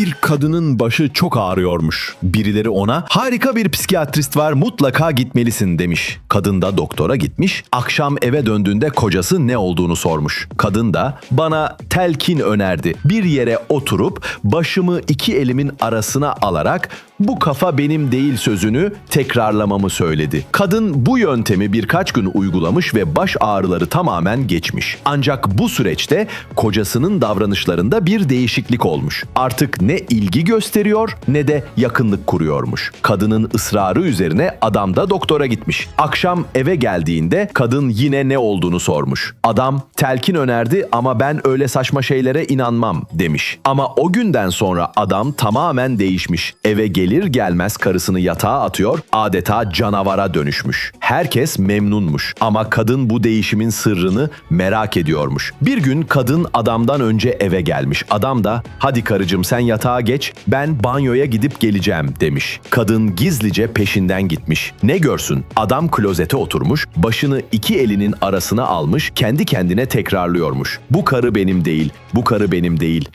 Bir kadının başı çok ağrıyormuş. Birileri ona harika bir psikiyatrist var mutlaka gitmelisin demiş. Kadın da doktora gitmiş. Akşam eve döndüğünde kocası ne olduğunu sormuş. Kadın da bana telkin önerdi. Bir yere oturup başımı iki elimin arasına alarak bu kafa benim değil sözünü tekrarlamamı söyledi. Kadın bu yöntemi birkaç gün uygulamış ve baş ağrıları tamamen geçmiş. Ancak bu süreçte kocasının davranışlarında bir değişiklik olmuş. Artık ne ilgi gösteriyor ne de yakınlık kuruyormuş. Kadının ısrarı üzerine adam da doktora gitmiş. Akşam eve geldiğinde kadın yine ne olduğunu sormuş. Adam telkin önerdi ama ben öyle saçma şeylere inanmam demiş. Ama o günden sonra adam tamamen değişmiş. Eve gelir gelmez karısını yatağa atıyor, adeta canavara dönüşmüş. Herkes memnunmuş ama kadın bu değişimin sırrını merak ediyormuş. Bir gün kadın adamdan önce eve gelmiş. Adam da hadi karıcığım sen yatağa geç ben banyoya gidip geleceğim demiş. Kadın gizlice peşinden gitmiş. Ne görsün adam klozete oturmuş başını iki elinin arasına almış kendi kendine tekrarlıyormuş. Bu karı benim değil, bu karı benim değil.